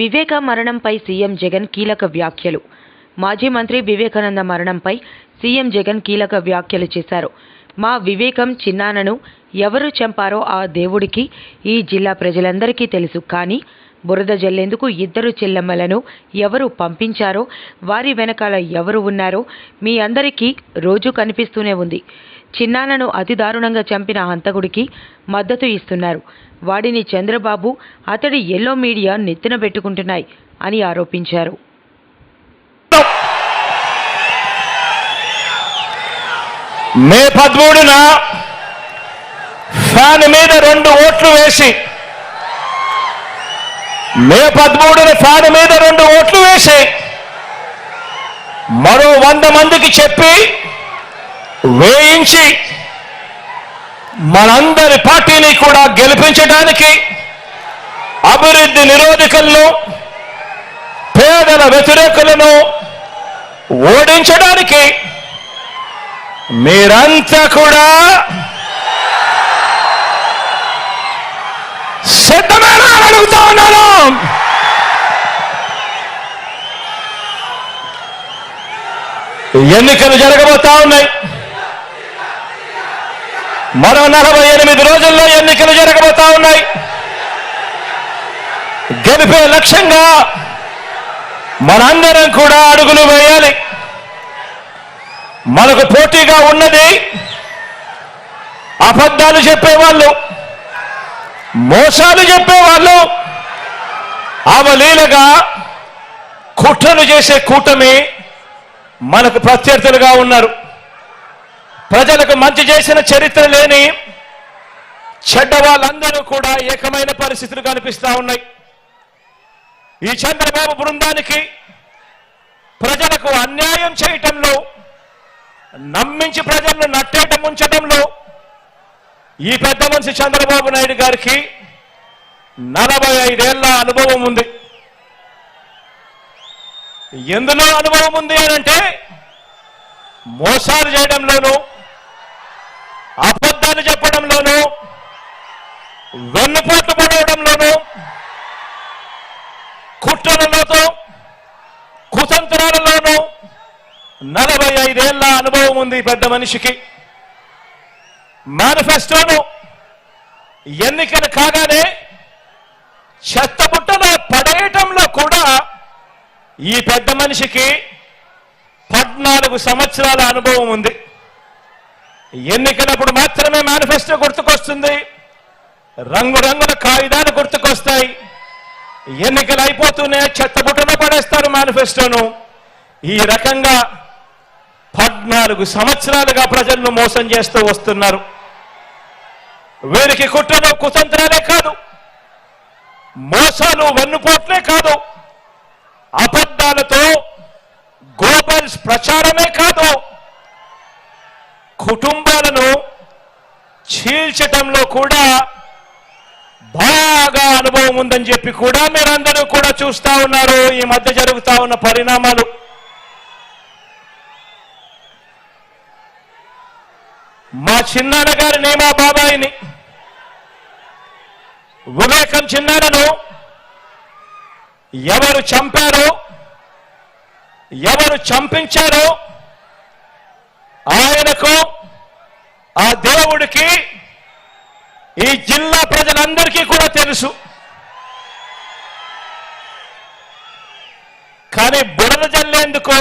వివేక మరణంపై CM Jagan కీలక వ్యాఖ్యలు. మాజీ మంత్రి వివేకానంద మరణంపై సీఎం జగన్ కీలక వ్యాఖ్యలు చేశారు. మా వివేకం చిన్నానను ఎవరు చంపారో ఆ దేవుడికి ఈ జిల్లా ప్రజలందరికీ తెలుసు. కానీ బురద జల్లేందుకు ఇద్దరు చెల్లెమ్మలను ఎవరు పంపించారో వారి వెనకాల ఎవరు ఉన్నారో మీ అందరికీ రోజు కనిపిస్తూనే ఉంది. చిన్నానను అతి దారుణంగా చంపిన హంతకుడికి మద్దతు ఇస్తున్నారు. వాడిని చంద్రబాబు అతడి ఎల్లో మీడియా నెత్తిన పెట్టుకుంటున్నాయి అని ఆరోపించారు. మే పదమూడున ఫ్యాన్ మీద రెండు ఓట్లు వేసి మే పదమూడున ఫ్యాన్ మీద రెండు ఓట్లు వేసి మరో వంద మందికి చెప్పి వేయించి మనందరి పార్టీని కూడా గెలిపించడానికి అభివృద్ధి నిరోధకులను పేదల వ్యతిరేకులను ఓడించడానికి మీరంతా కూడా సిద్ధమేనా? అడుగుతా ఉన్నాను ఎన్నికలు జరగబోతా ఉన్నాయి. మరో నలభై ఎనిమిది రోజుల్లో ఎన్నికలు జరగబోతా ఉన్నాయి. గెలిపే లక్ష్యంగా మనందరం కూడా అడుగులు వేయాలి. మనకు పోటీగా ఉన్నది అబద్ధాలు చెప్పేవాళ్ళు. మోసాలు చెప్పేవాళ్ళు. అవలీలగా కుట్రలు చేసే కూటమి మనకు ప్రత్యర్థులుగా ఉన్నారు. ప్రజలకు మంచి చేసిన చరిత్ర లేని చెడ్డ వాళ్ళందరూ కూడా ఏకమైన పరిస్థితులు కనిపిస్తా ఉన్నాయి. ఈ చంద్రబాబు బృందానికి ప్రజలకు అన్యాయం చేయటంలో నమ్మించి ప్రజలను నట్టేట ముంచడంలో ఈ పెద్ద మనిషి చంద్రబాబు నాయుడు గారికి నలభై ఐదేళ్ళ అనుభవం ఉంది. ఎందులో అనుభవం ఉంది అని అంటే మోసాలు చేయడంలోనూ అబద్ధాలు చెప్పడంలోనూ వెన్నుపోట్లు పడవడంలోనూ కుట్రలతో కుతంత్రాలలోనూ నలభై ఐదేళ్ళ అనుభవం ఉంది ఈ పెద్ద మనిషికి. మేనిఫెస్టోను. ఎన్నికలు కాగానే చెత్తబుట్టలో పడేయటంలో కూడా ఈ పెద్ద మనిషికి పద్నాలుగు సంవత్సరాల అనుభవం ఉంది. ఎన్నికలప్పుడు మాత్రమే మేనిఫెస్టో గుర్తుకొస్తుంది. రంగురంగుల కాగితాలు గుర్తుకొస్తాయి. ఎన్నికలు అయిపోతూనే చెత్తబుట్టలో పడేస్తారు మేనిఫెస్టోను. ఈ రకంగా పద్నాలుగు సంవత్సరాలుగా ప్రజలను మోసం చేస్తూ వస్తున్నారు. వీరికి కుట్రలు కుతంత్రాలే కాదు. మోసాలు వెన్నుపోట్లే కాదు. అబద్ధాలతో గోబల్స్ ప్రచారమే కాదు. కుటుంబాలను చీల్చటంలో కూడా బాగా అనుభవం ఉందని చెప్పి కూడా మీరందరూ కూడా చూస్తా ఉన్నారు. ఈ మధ్య జరుగుతా ఉన్న పరిణామాలు. మా చిన్నాన్న గారిని మా బాబాయిని? వివేకం చిన్నాన్నను ఎవరు చంపారో? ఎవరు చంపించారో? ఆయనకు ఆ దేవుడికి ఈ జిల్లా ప్రజలందరికీ కూడా తెలుసు. కానీ బురద జల్లేందుకు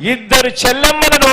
ఇద్దరు చెల్లెమ్మలను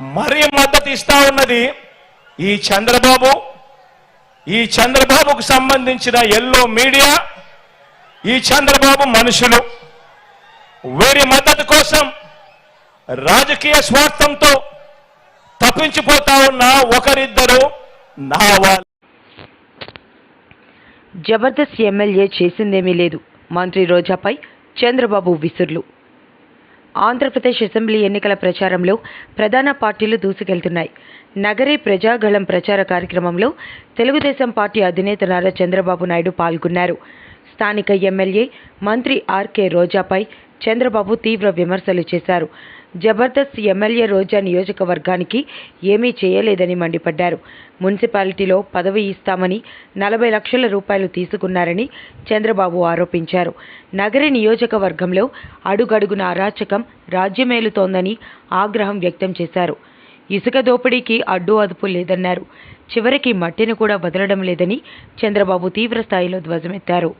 మరీ మద్దతు ఇస్తా ఉన్నది ఈ చంద్రబాబు. ఈ చంద్రబాబుకు సంబంధించిన ఎల్లో మీడియా ఈ చంద్రబాబు మనుషులు. వీరి మద్దతు కోసం రాజకీయ స్వార్థంతో తప్పించిపోతా ఉన్న ఒకరిద్దరు నా జబర్దస్త్ ఎమ్మెల్యే చేసిందేమీ లేదు. మంత్రి రోజాపై చంద్రబాబు విసుర్లు. ఆంధ్రప్రదేశ్ అసెంబ్లీ ఎన్నికల ప్రచారంలో ప్రధాన పార్టీలు దూసుకెళ్తున్నాయి. నగరి ప్రజాగళం ప్రచార కార్యక్రమంలో తెలుగుదేశం పార్టీ అధినేత నారా చంద్రబాబు నాయుడు పాల్గొన్నారు. స్థానిక ఎమ్మెల్యే మంత్రి ఆర్కే రోజాపై చంద్రబాబు తీవ్ర విమర్శలు చేశారు. జబర్దస్త్ ఎమ్మెల్యే రోజా నియోజకవర్గానికి ఏమీ చేయలేదని మండిపడ్డారు. మున్సిపాలిటీలో పదవి ఇస్తామని నలభై లక్షల రూపాయలు తీసుకున్నారని చంద్రబాబు ఆరోపించారు. నగరి నియోజకవర్గంలో అడుగడుగున అరాచకం రాజ్యమేలుతోందని ఆగ్రహం వ్యక్తం చేశారు. ఇసుక దోపిడీకి అడ్డు అదుపు లేదన్నారు. చివరికి మట్టిని కూడా వదలడం లేదని చంద్రబాబు తీవ్ర స్థాయిలో ధ్వజమెత్తారు.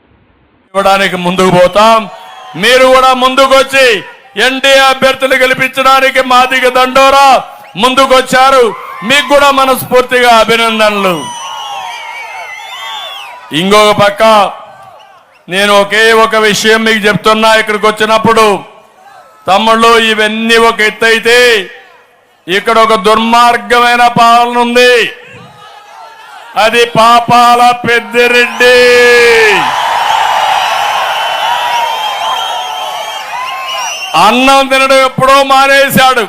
ఇవ్వడానికి ముందుకు పోతాం. మీరు కూడా ముందుకు వచ్చి ఎన్డీఏ అభ్యర్థులు గెలిపించడానికి మాదిగ దండోరా ముందుకొచ్చారు. మీకు కూడా మనస్ఫూర్తిగా అభినందనలు. ఇంకొక పక్క నేను ఒకే ఒక విషయం మీకు చెప్తున్నా ఇక్కడికి వచ్చినప్పుడు. తమ్ముళ్ళు ఇవన్నీ ఒక ఎత్తైతే ఇక్కడ ఒక దుర్మార్గమైన పాలన ఉంది. అది పాపాల పెద్దిరెడ్డి. అన్నం తినడం ఎప్పుడో మానేశాడు.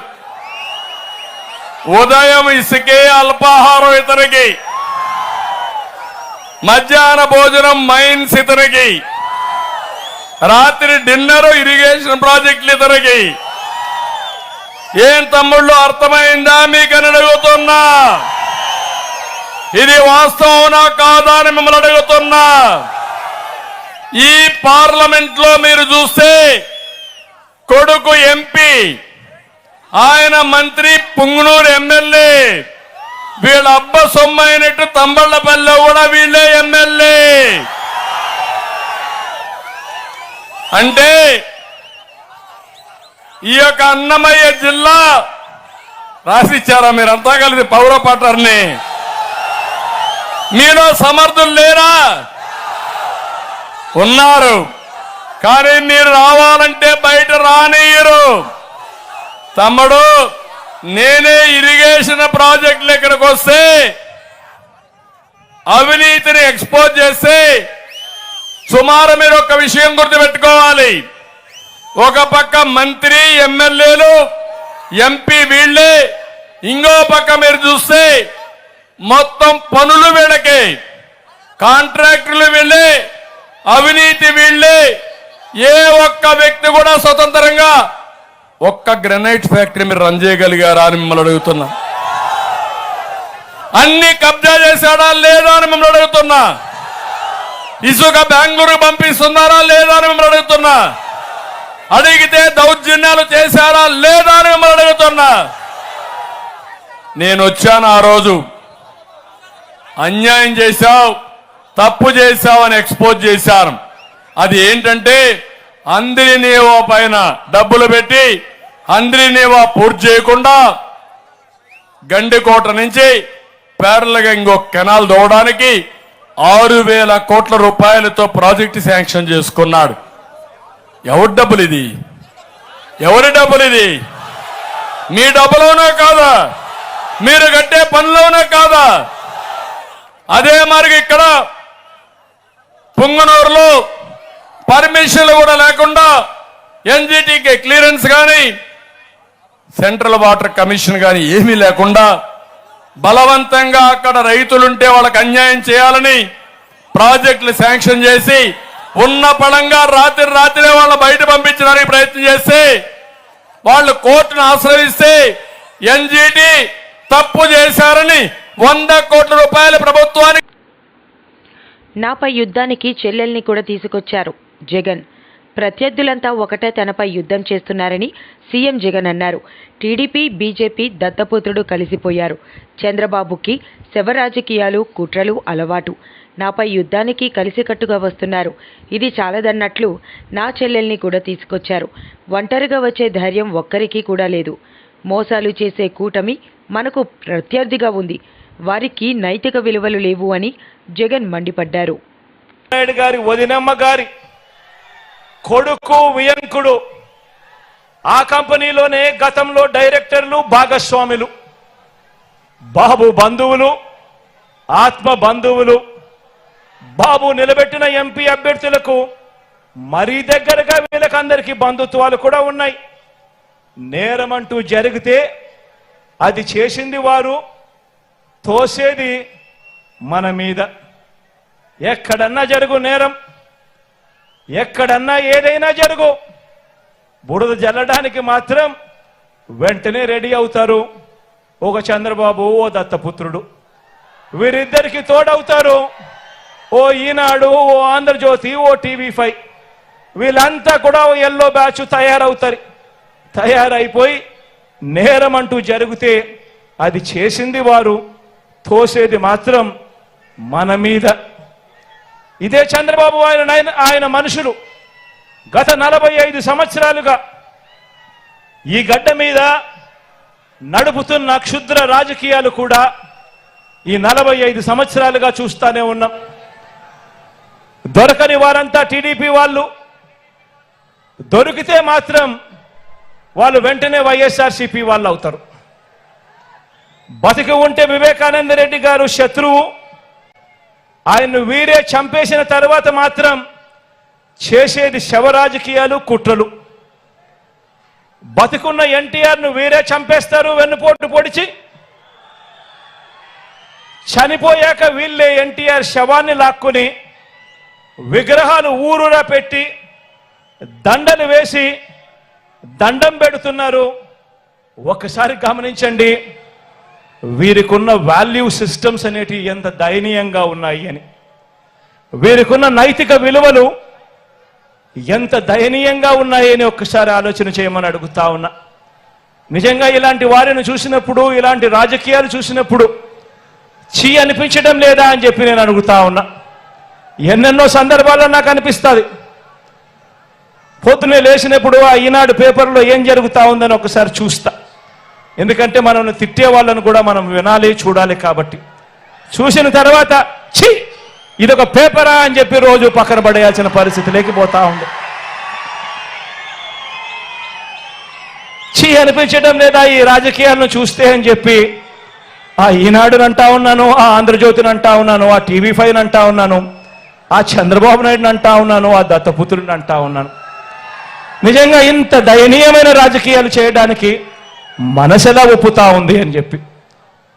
ఉదయం ఇసుకే అల్పాహారం ఇతనికి. మధ్యాహ్న భోజనం మైన్స్ ఇతనికి. రాత్రి డిన్నర్ ఇరిగేషన్ ప్రాజెక్టులు ఇతనికి. ఏం తమ్ముళ్ళు అర్థమైందా మీకు అని అడుగుతున్నా. ఇది వాస్తవనా కాదా అని మిమ్మల్ని అడుగుతున్నా. ఈ పార్లమెంట్లో మీరు చూస్తే కొడుకు ఎంపీ ఆయన మంత్రి పుంగునూరు ఎమ్మెల్యే వీళ్ళ అబ్బ సొమ్ము అయినట్టు కూడా వీళ్ళే ఎమ్మెల్యే అంటే ఈ యొక్క అన్నమయ్య జిల్లా రాసిచ్చారా? మీరు అంతా కలిసి పౌర పట్టర్ని మీలో సమర్థులు లేరా? ఉన్నారు. కానీ మీరు రావాలంటే బయట రానియరు తమ్ముడు నేనే ఇరిగేషన్ ప్రాజెక్టులు ఇక్కడికి వస్తే అవినీతిని ఎక్స్పోజ్ చేస్తే సుమారు మీరు ఒక విషయం గుర్తుపెట్టుకోవాలి. ఒక పక్క మంత్రి ఎమ్మెల్యేలు ఎంపీ వీళ్ళే ఇంకో పక్క మీరు చూస్తే మొత్తం పనులు వీళ్ళకే. కాంట్రాక్టులు వీళ్ళే అవినీతి వీళ్ళే ఏ ఒక్క వ్యక్తి కూడా స్వతంత్రంగా ఒక్క గ్రనైట్ ఫ్యాక్టరీ మీరు రన్ చేయగలిగారా అని మిమ్మల్ని అడుగుతున్నా. అన్ని కబ్జా చేశాడా లేదా అని మిమ్మల్ని అడుగుతున్నా. ఇసుక బెంగళూరు పంపిస్తున్నారా లేదా అని మిమ్మల్ని అడుగుతున్నా. అడిగితే దౌర్జన్యాలు చేశారా లేదా అని మిమ్మల్ని అడుగుతున్నా. నేను వచ్చాను ఆ రోజు. అన్యాయం చేశావు తప్పు చేశావు అని ఎక్స్పోజ్ చేశాను. అది ఏంటంటే అందిరినేవో పైన డబ్బులు పెట్టి అందిరినేవో పూర్తి చేయకుండా గండికోట నుంచి పేర్లగా ఇంకో కెనాల్ దోవడానికి ఆరు వేల కోట్ల రూపాయలతో ప్రాజెక్టు శాంక్షన్ చేసుకున్నాడు. ఎవరి డబ్బులు ఇది? ఎవరి డబ్బులు ఇది? మీ డబ్బులోనే కాదా? మీరు కట్టే పనిలోనే కాదా? అదే మరి ఇక్కడ పుంగనూరులో పర్మిషన్లు కూడా లేకుండా ఎన్జిటికి క్లియరెన్స్ కానీ సెంట్రల్ వాటర్ కమిషన్ కానీ ఏమీ లేకుండా బలవంతంగా అక్కడ రైతులుంటే వాళ్ళకి అన్యాయం చేయాలని ప్రాజెక్టులు శాంక్షన్ చేసి ఉన్న పడంగా రాత్రి రాత్రే వాళ్ళ బయట పంపించడానికి ప్రయత్నం చేస్తే వాళ్ళు కోర్టును ఆశ్రయిస్తే ఎన్జిటి తప్పు చేశారని వంద కోట్ల రూపాయల ప్రభుత్వానికి నాపై యుద్ధానికి చెల్లెల్ని కూడా తీసుకొచ్చారు. జగన్. ప్రత్యర్థులంతా ఒకటే తనపై యుద్ధం చేస్తున్నారని సీఎం జగన్ అన్నారు. టీడీపీ బీజేపీ దత్తపుత్రుడు కలిసిపోయారు. చంద్రబాబుకి శవ రాజకీయాలు కుట్రలు అలవాటు. నాపై యుద్ధానికి కలిసికట్టుగా వస్తున్నారు. ఇది చాలదన్నట్లు నా చెల్లెల్ని కూడా తీసుకొచ్చారు. ఒంటరిగా వచ్చే ధైర్యం ఒక్కరికి కూడా లేదు. మోసాలు చేసే కూటమి మనకు ప్రత్యర్థిగా ఉంది. వారికి నైతిక విలువలు లేవు అని జగన్ మండిపడ్డారు. గారి వదినమ్మ గారి కొడుకు వియంకుడు. ఆ కంపెనీలోనే గతంలో డైరెక్టర్లు భాగస్వాములు. బాబు బంధువులు ఆత్మ బంధువులు. బాబు నిలబెట్టిన ఎంపీ అభ్యర్థులకు మరీ దగ్గరగా వీళ్ళకందరికీ బంధుత్వాలు కూడా ఉన్నాయి. నేరమంటూ జరిగితే అది చేసింది వారు తోసేది మన మీద. ఎక్కడన్నా జరుగు నేరం. ఎక్కడన్నా ఏదైనా జరుగు. బురద జల్లడానికి మాత్రం వెంటనే రెడీ అవుతారు. ఒక చంద్రబాబు ఓ దత్తపుత్రుడు. వీరిద్దరికి తోడవుతారు. ఓ ఈనాడు ఓ ఆంధ్రజ్యోతి ఓ టీవీ ఫైవ్. వీళ్ళంతా కూడా ఓ ఎల్లో బ్యాచ్ తయారవుతారు. తయారైపోయి నేరం అంటూ జరిగితే అది చేసింది వారు. తోసేది మాత్రం మన మీద. ఇదే చంద్రబాబు ఆయన ఆయన మనుషులు. గత నలభై ఐదు సంవత్సరాలుగా ఈ గడ్డ మీద నడుపుతున్న క్షుద్ర రాజకీయాలు కూడా ఈ నలభై ఐదు సంవత్సరాలుగా చూస్తానే ఉన్నాం. దొరకని వారంతా టీడీపీ వాళ్ళు దొరికితే మాత్రం వాళ్ళు వెంటనే వైఎస్ఆర్సీపీ వాళ్ళు అవుతారు. బతికి ఉంటే వివేకానంద రెడ్డి గారు శత్రువు. ఆయన్ను వీరే చంపేసిన తర్వాత మాత్రం చేసేది శవరాజకీయాలు కుట్రలు. బతికున్న ఎన్టీఆర్ను వీరే చంపేస్తారు వెన్నుపోటు పొడిచి. చనిపోయాక వీళ్ళే ఎన్టీఆర్ శవాన్ని లాక్కుని విగ్రహాలు ఊరురా పెట్టి దండలు వేసి దండం పెడుతున్నారు. ఒక్కసారి గమనించండి. వీరికున్న వాల్యూ సిస్టమ్స్ అనేటివి ఎంత దయనీయంగా ఉన్నాయి అని. వీరికున్న నైతిక విలువలు ఎంత దయనీయంగా ఉన్నాయి అని ఒక్కసారి ఆలోచన చేయమని అడుగుతా ఉన్నా. నిజంగా ఇలాంటి వారిని చూసినప్పుడు ఇలాంటి రాజకీయాలు చూసినప్పుడు చీ అనిపించడం లేదా అని చెప్పి నేను అడుగుతా ఉన్నా. ఎన్నెన్నో సందర్భాల్లో నాకు అనిపిస్తుంది. పొద్దునే లేచినప్పుడు ఆ ఈనాడు పేపర్లో ఏం జరుగుతా ఉందని ఒకసారి చూస్తా. ఎందుకంటే మనల్ని తిట్టే వాళ్ళను కూడా మనం వినాలి చూడాలి కాబట్టి. చూసిన తర్వాత ఛీ! ఇదొక పేపరా అని చెప్పి రోజు పక్కన పడేయాల్సిన పరిస్థితి లేకపోతా ఉంది. ఛీ! అనిపించడం లేదా ఈ రాజకీయాలను చూస్తే అని చెప్పి ఆ ఈనాడుని అంటా ఉన్నాను ఆ ఆంధ్రజ్యోతిని అంటా ఉన్నాను ఆ టీవీ ఫైవ్ అంటా ఉన్నాను ఆ చంద్రబాబు నాయుడుని అంటా ఉన్నాను ఆ దత్తపుత్రుని అంటా ఉన్నాను. నిజంగా ఇంత దయనీయమైన రాజకీయాలు చేయడానికి మనసెలా ఒప్పుతా ఉంది అని చెప్పి.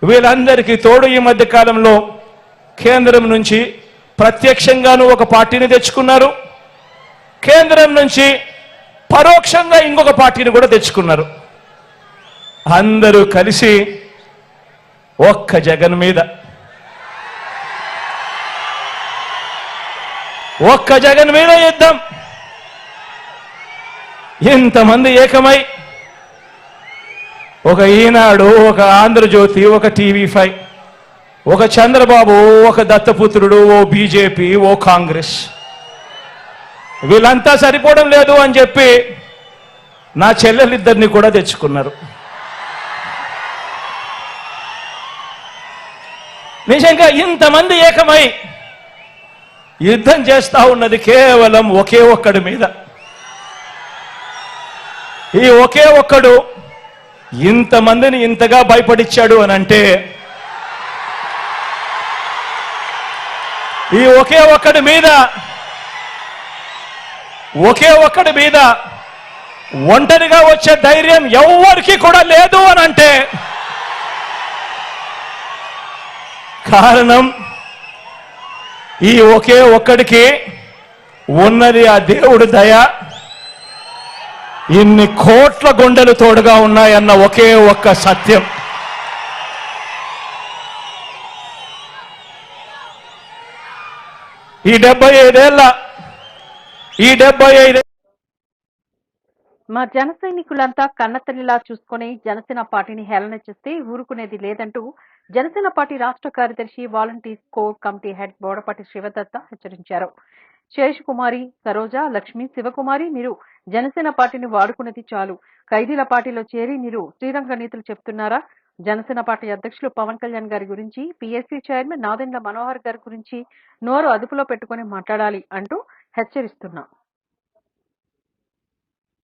వీళ్ళందరికీ తోడు ఈ మధ్య కాలంలో కేంద్రం నుంచి ప్రత్యక్షంగాను ఒక పార్టీని తెచ్చుకున్నారు. కేంద్రం నుంచి పరోక్షంగా ఇంకొక పార్టీని కూడా తెచ్చుకున్నారు. అందరూ కలిసి ఒక్క జగన్ మీద. ఒక్క జగన్ మీద యుద్ధం. ఇంతమంది ఏకమై ఒక ఈనాడు ఒక ఆంధ్రజ్యోతి ఒక టీవీ ఫైవ్ ఒక చంద్రబాబు ఒక దత్తపుత్రుడు ఓ బీజేపీ ఓ కాంగ్రెస్. వీళ్ళంతా సరిపోవడం లేదు అని చెప్పి నా చెల్లెలిద్దరిని కూడా తెచ్చుకున్నారు. నిజంగా ఇంతమంది ఏకమై యుద్ధం చేస్తా ఉన్నది కేవలం ఒకే ఒక్కడి మీద. ఈ ఒకే ఒక్కడు ఇంతమందిని ఇంతగా భయపడిచ్చాడు అని అంటే ఈ ఒకే ఒక్కడి మీద ఒకే ఒక్కడి మీద ఒంటరిగా వచ్చే ధైర్యం ఎవరికి కూడా లేదు అని అంటే కారణం ఈ ఒకే ఒక్కడికి ఉన్నది ఆ దేవుడు దయ. ఇన్ని కోట్ల గుండెలు తోడుగా ఉన్నాయన్న ఒకే ఒక్క సత్యం. ఈ డెబ్బై ఐదేళ్ళ ఈ డెబ్బై ఐదు మా జన సైనికులంతా కన్నతల్లిలా చూసుకుని జనసేన పార్టీని హేళన చేస్తే ఊరుకునేది లేదంటూ జనసేన పార్టీ రాష్ట్ర కార్యదర్శి volunteer core committee head Bodapati Sivadatta హెచ్చరించారు. శేషకుమారి సరోజ లక్ష్మి శివకుమారి మీరు జనసేన పార్టీని వాడుకున్నది చాలు. ఖైదీల పార్టీలో చేరి మీరు శ్రీరంగ నీతులు చెప్తున్నారా? జనసేన పార్టీ అధ్యక్షులు పవన్ కళ్యాణ్ గారి గురించి పిఎస్సీ చైర్మన్ నాదెండ్ల మనోహర్ గారి గురించి నోరు అదుపులో పెట్టుకుని మాట్లాడాలి అంటూ హెచ్చరిస్తున్నా.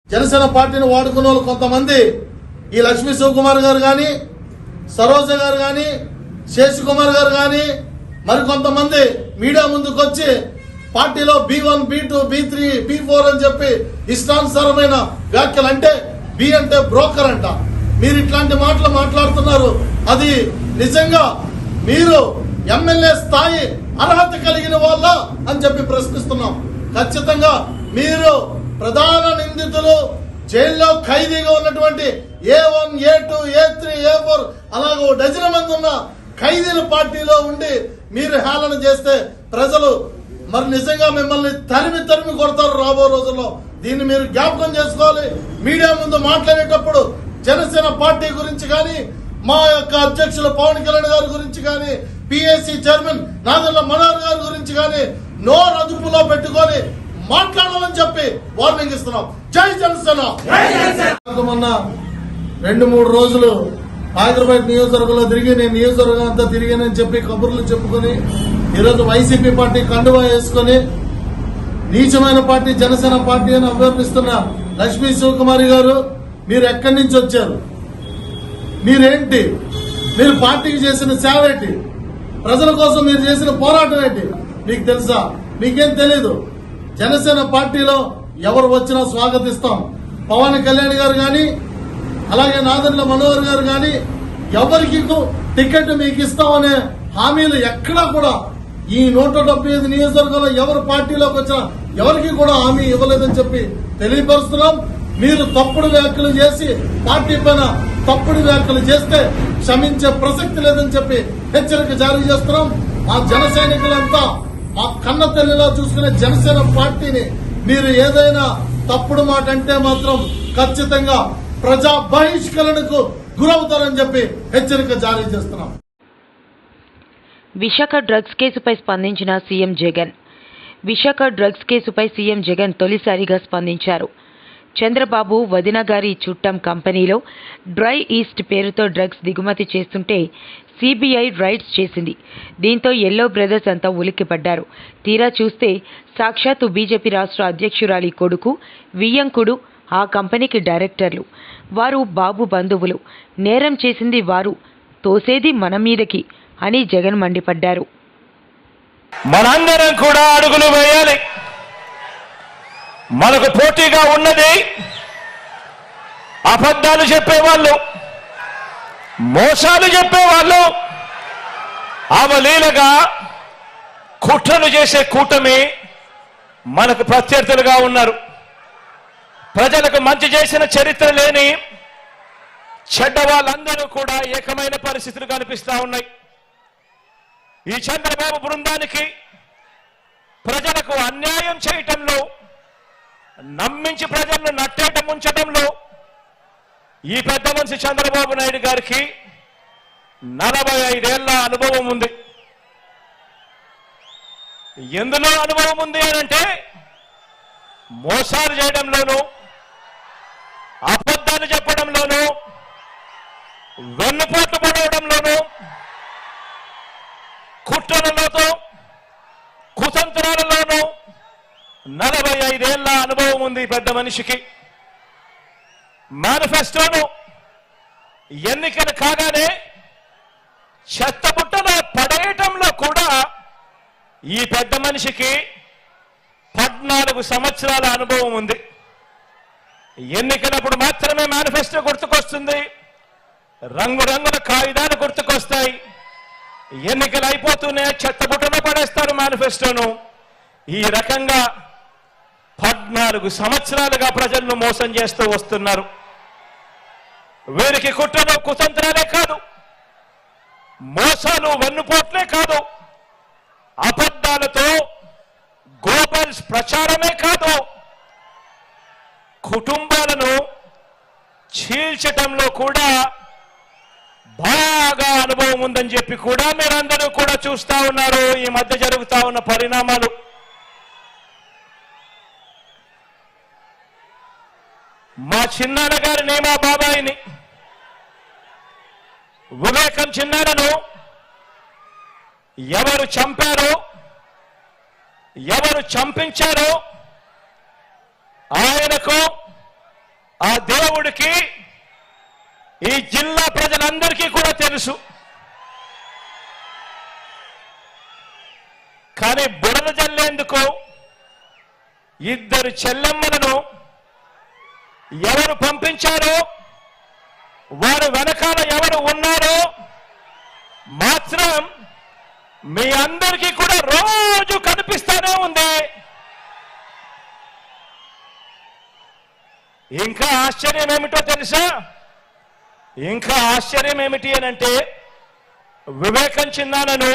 జనసేన పార్టీని వాడుకున్న వాళ్ళు కొంతమంది ఈ లక్ష్మీ శివకుమార్ గారు కానీ సరోజ గారు కానీ శేషకుమార్ గారు కానీ మరికొంతమంది మీడియా ముందుకు వచ్చి పార్టీలో B one B two B three B four అని చెప్పి ఇష్టానుసారమైన వ్యాఖ్యలు అంటే బి అంటే బ్రోకర్ అంట. మీరు ఇట్లాంటి మాటలు మాట్లాడుతున్నారు. అది నిజంగా మీరు ఎమ్మెల్యే స్థాయి అర్హత కలిగిన వాళ్ళ అని చెప్పి ప్రశ్నిస్తున్నాం. ఖచ్చితంగా మీరు ప్రధాన నిందితులు జైల్లో ఖైదీగా ఉన్నటువంటి A one A two A three A four అలాగే డజన్ మంది ఉన్న ఖైదీల పార్టీలో ఉండి మీరు హేళన చేస్తే ప్రజలు మరి నిజంగా మిమ్మల్ని తరిమి తరిమి కొడతారు రాబో రోజుల్లో. దీన్ని మీరు జ్ఞాపకం చేసుకోవాలి. మీడియా ముందు మాట్లాడేటప్పుడు జనసేన పార్టీ గురించి కానీ మా యొక్క అధ్యక్షులు పవన్ కళ్యాణ్ గారి గురించి కానీ పిఎస్సి చైర్మన్ నాదెల్ల మనోహర్ గారి గురించి కానీ నోరు అదుపులో పెట్టుకొని మాట్లాడాలని చెప్పి వార్నింగ్ ఇస్తున్నాం. జై జనసేన! మొన్న రెండు మూడు రోజులు హైదరాబాద్ నియోజకవర్గంలో తిరిగి నేను నియోజకవర్గం అంతా తిరిగానని చెప్పి కబుర్లు చెప్పుకొని ఈరోజు వైసీపీ పార్టీ కండువా వేసుకొని నీచమైన పార్టీ జనసేన పార్టీ అని అభ్యర్థిస్తున్న లక్ష్మీ శివకుమారి గారు మీరు ఎక్కడి నుంచి వచ్చారు? మీరేంటి? మీరు పార్టీకి చేసిన సేవ ఏంటి? ప్రజల కోసం మీరు చేసిన పోరాటం ఏంటి? మీకు తెలుసా? మీకేం తెలీదు. జనసేన పార్టీలో ఎవరు వచ్చినా స్వాగతిస్తాం. పవన్ కళ్యాణ్ గారు కానీ అలాగే నాదర్ల మనోహర్ గారు కానీ ఎవరికి టికెట్ మీకు ఇస్తామనే హామీలు ఎక్కడా కూడా ఈ నూట డెబ్బై ఐదు నియోజకవర్గంలో ఎవరు పార్టీలోకి వచ్చినా ఎవరికి కూడా హామీ ఇవ్వలేదని చెప్పి తెలియపరుస్తున్నాం. మీరు తప్పుడు వ్యాఖ్యలు చేసి పార్టీ పైన తప్పుడు వ్యాఖ్యలు చేస్తే క్షమించే ప్రసక్తి లేదని చెప్పి హెచ్చరిక జారీ చేస్తున్నాం. ఆ జన సైనికులంతా ఆ కన్న తల్లిలా చూసుకునే జనసేన పార్టీని మీరు ఏదైనా తప్పుడు మాట అంటే మాత్రం ఖచ్చితంగా ప్రజా బహిష్కరణకు గురవుతారని చెప్పి హెచ్చరిక జారీ చేస్తున్నాం. విశాఖ డ్రగ్స్ కేసుపై స్పందించిన సీఎం జగన్. విశాఖ డ్రగ్స్ కేసుపై సీఎం జగన్ తొలిసారిగా స్పందించారు. చంద్రబాబు వదిన గారి చుట్టం కంపెనీలో డ్రై ఈస్ట్ పేరుతో డ్రగ్స్ దిగుమతి చేస్తుంటే సిబిఐ రైడ్స్ చేసింది. దీంతో ఎల్లో బ్రదర్స్ అంతా ఉలిక్కిపడ్డారు. తీరా చూస్తే సాక్షాత్తు బీజేపీ రాష్ట్ర అధ్యక్షురాలి కొడుకు వియ్యంకుడు ఆ కంపెనీకి డైరెక్టర్లు. వారు బాబు బంధువులు. నేరం చేసింది వారు. తోసేది మన మీదకి అని జగన్ మండిపడ్డారు. మనందరం కూడా అడుగులు వేయాలి. మనకు పోటీగా ఉన్నది అబద్ధాలు చెప్పేవాళ్ళు మోసాలు చెప్పేవాళ్ళు అవలీలగా కుట్రలు చేసే కూటమి మనకు ప్రత్యర్థులుగా ఉన్నారు. ప్రజలకు మంచి చేసిన చరిత్ర లేని చెడ్డ వాళ్ళందరూ కూడా ఏకమైన పరిస్థితులు కనిపిస్తా ఉన్నాయి. ఈ చంద్రబాబు బృందానికి ప్రజలకు అన్యాయం చేయటంలో నమ్మించి ప్రజలను నట్టేట ఉంచటంలో ఈ పెద్ద మనిషి చంద్రబాబు నాయుడు గారికి నలభై ఐదేళ్ళ అనుభవం ఉంది. ఎందులో అనుభవం ఉంది అని అంటే మోసాలు చేయడంలోనూ అబద్ధాలు చెప్పడంలోనూ వెన్నుపోట్లు పడవడంలోనూ కుట్రలతో కుతంత్రాలలోనూ నలభై ఐదేళ్ళ అనుభవం ఉంది పెద్ద మనిషికి. మేనిఫెస్టోను ఎన్నికలు కాగానే చెత్తబుట్టలో పడేయటంలో కూడా ఈ పెద్ద మనిషికి పద్నాలుగు సంవత్సరాల అనుభవం ఉంది. ఎన్నికలప్పుడు మాత్రమే మేనిఫెస్టో గుర్తుకొస్తుంది. రంగురంగుల కాగితాలు గుర్తుకొస్తాయి. ఎన్నికలు అయిపోతూనే చెత్తబుట్టలో పడేస్తారు మేనిఫెస్టోను. ఈ రకంగా పద్నాలుగు సంవత్సరాలుగా ప్రజలను మోసం చేస్తూ వస్తున్నారు. వీరికి కుట్రలు కుతంత్రాలే కాదు. మోసాలు వెన్నుపోట్లే కాదు. అబద్ధాలతో గోబల్స్ ప్రచారమే కాదు. కుటుంబాలను చీల్చటంలో కూడా బాగా అనుభవం ఉందని చెప్పి కూడా మీరందరూ కూడా చూస్తా ఉన్నారు. ఈ మధ్య జరుగుతా ఉన్న పరిణామాలు. మా చిన్నాన్న గారిని మా బాబాయిని వివేకం చిన్నారను ఎవరు చంపారో ఎవరు చంపించారో ఆయనకు ఆ దేవుడికి ఈ జిల్లా ప్రజలందరికీ కూడా తెలుసు. కానీ బుడద జల్లేందుకు ఇద్దరు చెల్లెమ్మలను ఎవరు పంపించారో వారు వెనకాల ఎవరు ఉన్నారో మాత్రం మీ అందరికీ కూడా రోజు కనిపిస్తానే ఉంది. ఇంకా ఆశ్చర్యం ఏమిటో తెలుసా? ఇంకా ఆశ్చర్యం ఏమిటి అని అంటే వివేకం చిన్నానను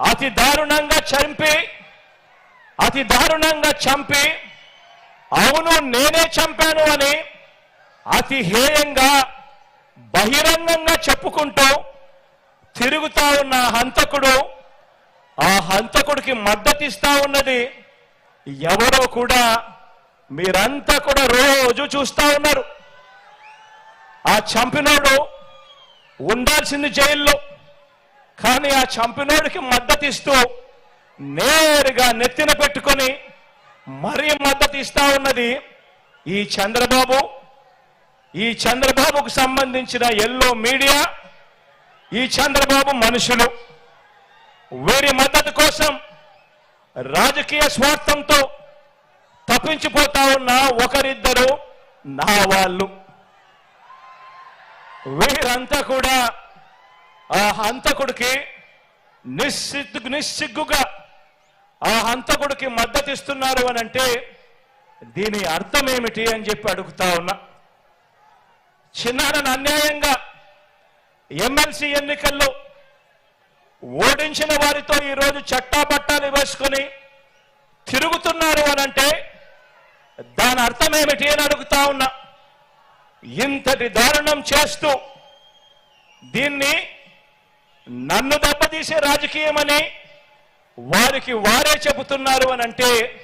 అతి దారుణంగా చంపి అతి దారుణంగా చంపి అవును నేనే చంపాను అని అతి హేయంగా బహిరంగంగా చెప్పుకుంటూ తిరుగుతా ఉన్న హంతకుడు ఆ హంతకుడికి మద్దతిస్తా ఉన్నది ఎవరో కూడా మీరంతా కూడా రోజు చూస్తా ఉన్నారు. ఆ చంపినోడు ఉండాల్సింది జైల్లో కానీ ఆ చంపినోడికి మద్దతిస్తూ నేరుగా నెత్తిన పెట్టుకొని మరీ మద్దతు ఇస్తా ఉన్నది ఈ చంద్రబాబు. ఈ చంద్రబాబుకు సంబంధించిన ఎల్లో మీడియా ఈ చంద్రబాబు మనుషులు. వీరి మద్దతు కోసం రాజకీయ స్వార్థంతో తప్పించిపోతా ఉన్న ఒకరిద్దరు నా వాళ్ళు. వీరంతా కూడా ఆ హంతకుడికి నిస్సిగ్గు నిస్సిగ్గుగా ఆ హంతకుడికి మద్దతు ఇస్తున్నారు అని అంటే దీని అర్థం ఏమిటి అని చెప్పి అడుగుతా ఉన్నా. చిన్నారని అన్యాయంగా ఎమ్మెల్సీ ఎన్నికల్లో ఓడించిన వారితో ఈరోజు చట్టాపట్టాలు వేసుకొని తిరుగుతున్నారు అనంటే దాని అర్థం ఏమిటి అని అడుగుతా ఉన్నా. ఇంతటి దారుణం చేస్తూ దీన్ని నన్ను దెబ్బతీసే రాజకీయమని వారికి వారే చెబుతున్నారు అని అంటే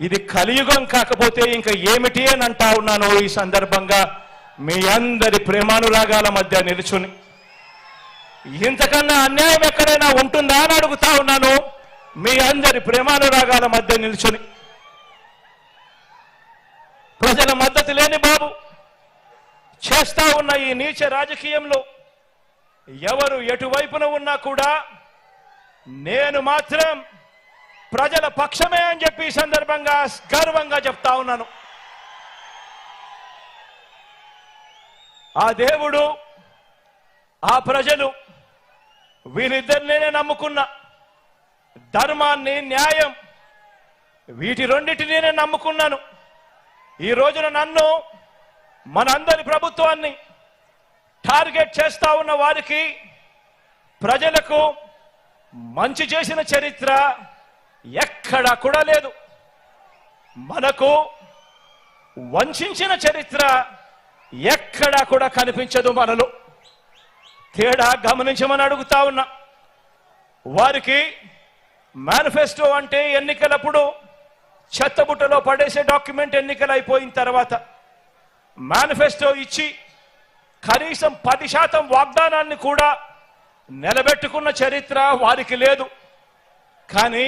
ఇది కలియుగం కాకపోతే ఇంకా ఏమిటి అని అంటా ఉన్నాను ఈ సందర్భంగా మీ అందరి ప్రేమానురాగాల మధ్య నిలుచుని. ఇంతకన్నా అన్యాయం ఎక్కడైనా ఉంటుందా అని అడుగుతా ఉన్నాను. మీ అందరి ప్రేమానురాగాల మధ్య నిలుచుని. ప్రజల మద్దతు లేని బాబు చేస్తా ఉన్న ఈ నీచ రాజకీయంలో ఎవరు ఎటువైపున ఉన్నా కూడా నేను మాత్రం ప్రజల పక్షమే అని చెప్పి ఈ సందర్భంగా గర్వంగా చెప్తా ఉన్నాను. ఆ దేవుడు ఆ ప్రజలు వీరిద్దరినే నమ్ముకున్న ధర్మాన్ని న్యాయం వీటి రెండింటినీ నమ్ముకున్నాను. ఈ రోజున నన్ను మనందరి ప్రభుత్వాన్ని టార్గెట్ చేస్తా ఉన్న వారికి ప్రజలకు మంచి చేసిన చరిత్ర ఎక్కడా కూడా లేదు. మనకు వంచిన చరిత్ర ఎక్కడా కూడా కనిపించదు మనలో. తేడా గమనించమని అడుగుతా ఉన్నా. వారికి మేనిఫెస్టో అంటే ఎన్నికలప్పుడు చెత్తబుట్టలో పడేసే డాక్యుమెంట్ ఎన్నికలు అయిపోయిన తర్వాత మేనిఫెస్టో ఇచ్చి కనీసం పది శాతం వాగ్దానాన్ని కూడా నిలబెట్టుకున్న చరిత్ర వారికి లేదు. కానీ